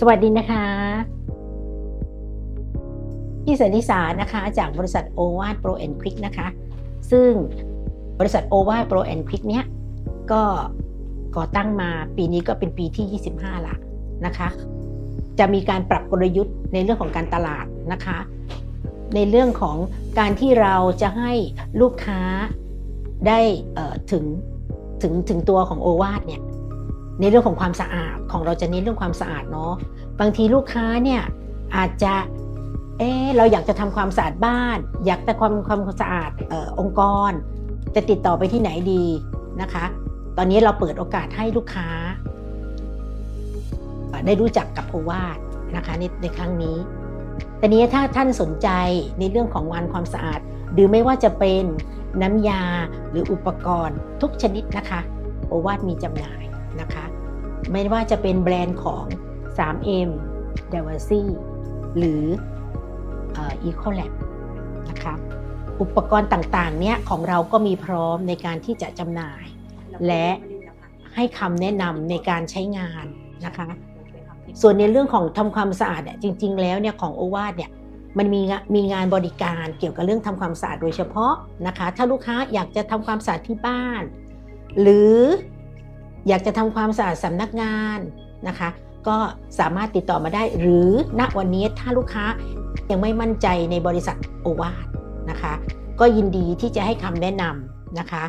สวัสดีนะคะพี่สันนิสานะคะ จากบริษัทโอวา d โปรแอนควิกนะคะ ซึ่งบริษัทโอวา d โปรแอนควิกเนี้ยก็ก่อตั้งมาปีนี้ก็เป็นปีที่ 25 ละนะคะ จะมีการปรับกลยุทธ์ในเรื่องของการตลาดนะคะ ในเรื่องของการที่เราจะให้ลูกค้าได้ถึงถึงถึงตัวของโอวาทเนี่ย ในเรื่องของความสะอาดของเราจะเน้นเรื่องความสะอาดเนาะบางทีลูกค้าเนี่ยอาจจะเออเราอยากจะทำความสะอาดบ้าน อยากจะความความสะอาดออองค์กร จะติดต่อไปที่ไหนดีนะคะ ตอนนี้เราเปิดโอกาสให้ลูกค้า ได้รู้จักกับโอวาทนะคะในในครั้งนี้แต่นี้ถ้าท่านสนใจในเรื่องของงานความสะอาด หรือไม่ว่าจะเป็นน้ำยาหรืออุปกรณ์ทุกชนิดนะคะ โอวาทมีจำหน่ายนะคะ ไม่ว่าจะเป็นแบรนด์ของ 3M d a v a c y หรือเอ่อ Ecolab นะคะอุปกรณ์ต่างๆเนี่ยของเราก็มีพร้อมในการที่จะจำหน่าย และให้คำแนะนำในการใช้งานนะคะ ส่วนในเรื่องของทำความสะอาดเนี่ยจริง ๆ แล้วเนี่ยของโอวาทเนี่ยมันมีงะมีงานบริการเกี่ยวกับเรื่องทำความสะอาดโดยเฉพาะนะคะ ถ้าลูกค้าอยากจะทำความสะอาดที่บ้าน หรือ อยากจะทำความสะอาดสำนักงานนะคะ ก็สามารถติดต่อมาได้ หรือณวันนี้ถ้าลูกค้ายังไม่มั่นใจในบริษัทโอวาทนะคะ ก็ยินดีที่จะให้คำแนะนำนะคะ